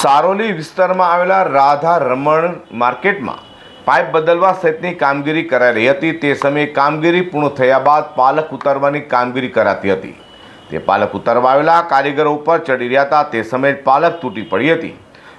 સારોલી વિસ્તારમાં આવેલા રાધા રમણ માર્કેટમાં પાઇપ બદલવા સહિતની કામગીરી કરાઈ રહી હતી. તે સમયે કામગીરી પૂર્ણ થયા બાદ પાલક ઉતારવાની કામગીરી કરાતી હતી. તે પાલક ઉતારવા આવેલા કારીગરો ઉપર ચડી રહ્યા હતા. તે સમયે પાલક તૂટી પડી હતી.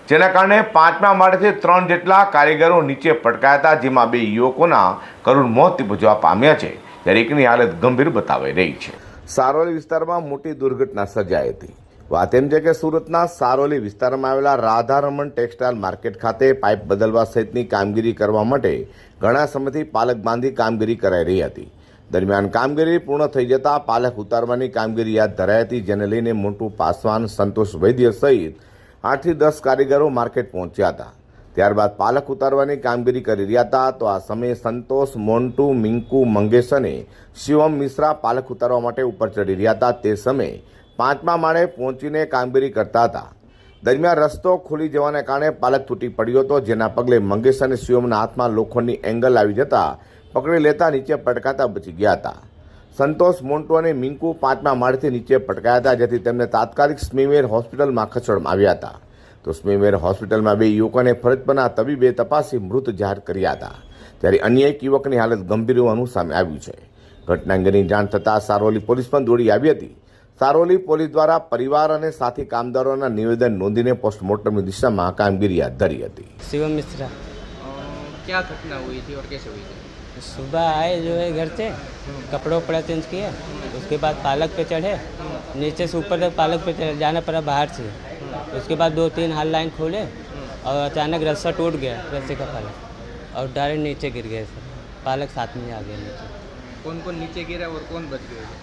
જેના કારણે પાંચમા માળેથી ત્રણ જેટલા કારીગરો નીચે પટકાયા હતા, જેમાં બે યુવકોના કરુણ મોત નિપજવા પામ્યા છે. ત્યારે એકની હાલત ગંભીર બતાવાઈ રહી છે. સારોલી વિસ્તારમાં મોટી દુર્ઘટના સર્જાઈ હતી. વાત એમ છે કે સુરતના સારોલી વિસ્તારમાં આવેલા રાધારમણ ટેક્સટાઇલ માર્કેટ ખાતે પાઇપ બદલવા સહિતની કામગીરી કરવા માટે ઘણા સમયથી પાલક બાંધી કામગીરી કરાઈ રહી હતી. દરમિયાન કામગીરી પૂર્ણ થઈ જતાં પાલક ઉતારવાની કામગીરી યાદ ધરાઈ હતી, જેને લઈને મોટું પાસવાન સંતોષ વૈદ્ય સહિત આઠથી દસ કારીગરો માર્કેટ પહોંચ્યા હતા. ત્યારબાદ પાલક ઉતારવાની કામગીરી કરી રહ્યા હતા, તો આ સમયે સંતોષ, મોન્ટુ, મિંકુ મંગેશ અને શિવમ મિશ્રા પાલક ઉતારવા માટે ઉપર ચડી રહ્યા હતા. તે સમયે પાંચમા માળે પહોંચીને કામગીરી કરતા હતા. દરમિયાન રસ્તો ખુલી જવાને કારણે પાલક તૂટી પડ્યો હતો, જેના પગલે મંગેશ અને શિવમના હાથમાં લોખંડની એંગલ આવી જતા પકડી લેતા નીચે પટકાતા બચી ગયા હતા. સંતોષ મોન્ટો અને મિંકુ પાંચમા માળથી નીચે પટકાયા હતા, જેથી તેમને તાત્કાલિક સ્મીમેર હોસ્પિટલમાં ખસેડવામાં આવ્યા હતા. તો સ્મીમેર હોસ્પિટલમાં બે યુવકોને ફરજ પરના તબીબે તપાસી મૃત જાહેર કર્યા હતા. ત્યારે અન્ય એક યુવકની હાલત ગંભીર હોવાનું સામે આવ્યું છે. ઘટના અંગેની જાણ થતાં સારોલી પોલીસ પણ દોડી આવી હતી. સારોલી પોલીસ દ્વારા પરિવાર અને સાથી કામદારોના નિવેદન નોંધીને પોસ્ટમોર્ટમની દિશામાં કામગીરી હાથ ધરી હતી शिवम मिश्रा अ, क्या घटना हुई थी और कैसे हुई थी सुबह आए जो है घर से कपड़े वपड़ा चेंज किए उसके बाद पालक पे चढ़े नीचे से ऊपर तक पालक पे चढ़े जाना पड़ा बाहर से उसके बाद दो तीन हाल लाइन खोले और अचानक रस्सा टूट गया रस्से का पालक और डायरेक्ट नीचे गिर गए सर पालक साथ में आ गया नीचे कौन कौन नीचे गिरा और कौन बच गए थे?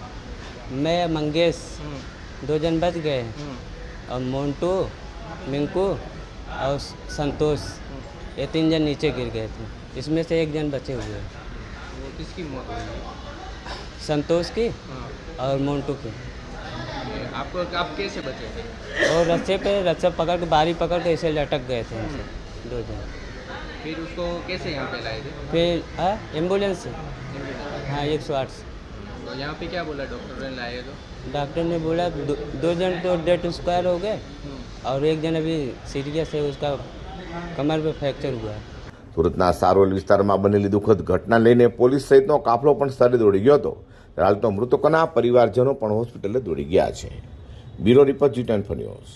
मैं मंगेश हम्म, दो जन बच गए। हम्म, और मोन्टू मिंकू और संतोष ये तीन जन नीचे गिर गए थे। इसमें से एक जन बचे हुए हैं। वो किसकी मौत हुई? संतोष की हाँ, और मोन्टू की। आपको आप कैसे बचे? और रस्से पे रस्सा पकड़ के बारी पकड़ के ऐसे लटक गए थे दो जन। फिर उसको कैसे यहाँ पे लाए थे? फिर हाँ एंबुलेंस से। हाँ एक सौ आठ से। तो यहाँ पे क्या बोला डॉक्टर ने लाए तो डॉक्टर ने बोला दो, दो जन तो डेड एक्सपायर हो गए हम्म, और एक जन अभी सीरियस है उसका कमर पे फ्रैक्चर हुआ है સુરતના સારોલ વિસ્તારમાં બનેલી દુઃખદ ઘટના લઈને પોલીસ સહિતનો કાફલો પણ સ્થળે દોડી ગયો હતો ત્યારે હાલ તો મૃતકોના પરિવારજનો પણ હોસ્પિટલે દોડી ગયા છે bureau report G ten news